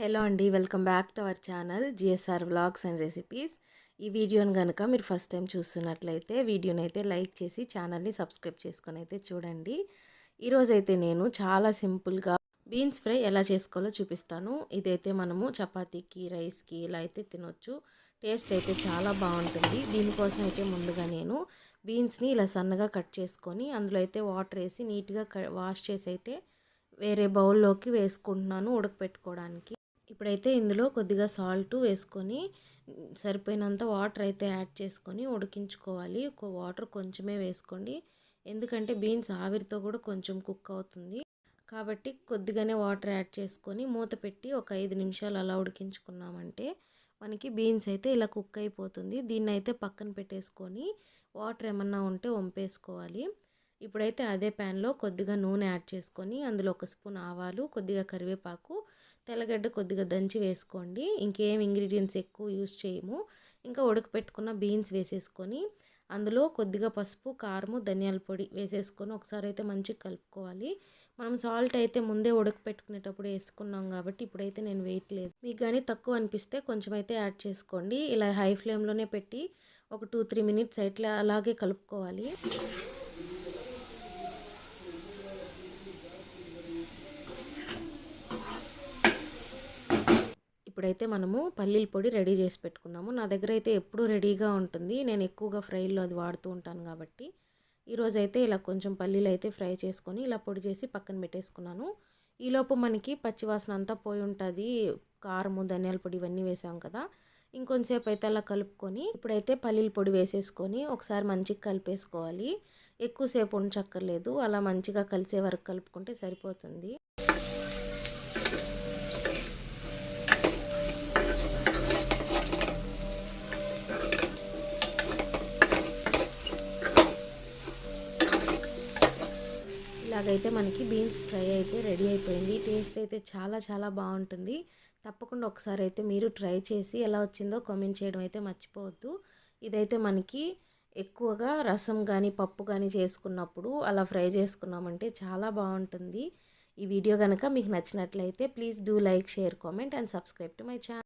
Hello అండి welcome back to our channel GSR vlogs and recipes. ఈ వీడియోని కనుక మీరు ఫస్ట్ టైం చూస్తున్నట్లయితే వీడియోని అయితే లైక్ చేసి ఛానల్ని సబ్స్క్రైబ్ చేసుకొని అయితే చూడండి. ఈరోజైతే నేను చాలా సింపుల్గా బీన్స్ ఫ్రై ఎలా చేసుకోవాలో చూపిస్తాను. ఇదైతే మనము చపాతీకి రైస్కి ఇలా అయితే తినొచ్చు. టేస్ట్ అయితే చాలా బాగుంటుంది. దీనికోసం అయితే ముందుగా నేను బీన్స్ని ఇలా సన్నగా కట్ చేసుకొని అందులో అయితే వాటర్ వేసి నీట్గా వాష్ చేసి అయితే వేరే బౌల్లోకి వేసుకుంటున్నాను ఉడకపెట్టుకోవడానికి. ఇప్పుడైతే ఇందులో కొద్దిగా సాల్ట్ వేసుకొని సరిపోయినంత వాటర్ అయితే యాడ్ చేసుకొని ఉడికించుకోవాలి. ఒక వాటర్ కొంచెమే వేసుకోండి. ఎందుకంటే బీన్స్ ఆవిరితో కూడా కొంచెం కుక్ అవుతుంది. కాబట్టి కొద్దిగానే వాటర్ యాడ్ చేసుకొని మూత పెట్టి ఒక ఐదు నిమిషాలు అలా ఉడికించుకున్నామంటే మనకి బీన్స్ అయితే ఇలా కుక్ అయిపోతుంది. దీన్ని అయితే పక్కన పెట్టేసుకొని వాటర్ ఏమన్నా ఉంటే వంపేసుకోవాలి. ఇప్పుడైతే అదే ప్యాన్లో కొద్దిగా నూనె యాడ్ చేసుకొని అందులో ఒక స్పూన్ ఆవాలు కొద్దిగా కరివేపాకు తెల్లగడ్డ కొద్దిగా దంచి వేసుకోండి. ఇంకేం ఇంగ్రీడియంట్స్ ఎక్కువ యూస్ చేయము. ఇంకా ఉడకపెట్టుకున్న బీన్స్ వేసేసుకొని అందులో కొద్దిగా పసుపు కారము ధనియాల పొడి వేసేసుకొని ఒకసారి అయితే మంచిగా కలుపుకోవాలి. మనం సాల్ట్ అయితే ముందే ఉడకపెట్టుకునేటప్పుడు వేసుకున్నాం కాబట్టి ఇప్పుడైతే నేను వెయిట్ లేదు. మీకు కానీ తక్కువ అనిపిస్తే కొంచెం అయితే యాడ్ చేసుకోండి. ఇలా హై ఫ్లేమ్లోనే పెట్టి ఒక టూ త్రీ మినిట్స్ ఇట్లా అలాగే కలుపుకోవాలి. ఇప్పుడైతే మనము పల్లీల పొడి రెడీ చేసి పెట్టుకుందాము. నా దగ్గర అయితే ఎప్పుడూ రెడీగా ఉంటుంది. నేను ఎక్కువగా ఫ్రైల్లో అది వాడుతూ ఉంటాను కాబట్టి. ఈరోజు అయితే ఇలా కొంచెం పల్లీలు అయితే ఫ్రై చేసుకొని ఇలా పొడి చేసి పక్కన పెట్టేసుకున్నాను. ఈలోపు మనకి పచ్చివాసన అంతా పోయి ఉంటుంది. కారము ధనియాల పొడి ఇవన్నీ వేసాం కదా. ఇంకొంచెంసేపు అయితే అలా కలుపుకొని ఇప్పుడైతే పల్లీల పొడి వేసేసుకొని ఒకసారి మంచిగా కలిపేసుకోవాలి. ఎక్కువసేపు ఉంచక్కర్లేదు అలా మంచిగా కలిసే వరకు కలుపుకుంటే సరిపోతుంది. ఇలాగైతే మనకి బీన్స్ ఫ్రై అయితే రెడీ అయిపోయింది. టేస్ట్ అయితే చాలా చాలా బాగుంటుంది. తప్పకుండా ఒకసారి అయితే మీరు ట్రై చేసి ఎలా వచ్చిందో కామెంట్ చేయడం అయితే మర్చిపోవద్దు. ఇదైతే మనకి ఎక్కువగా రసం కానీ పప్పు కానీ చేసుకున్నప్పుడు అలా ఫ్రై చేసుకున్నామంటే చాలా బాగుంటుంది. ఈ వీడియో కనుక మీకు నచ్చినట్లయితే please do like share comment and subscribe to my channel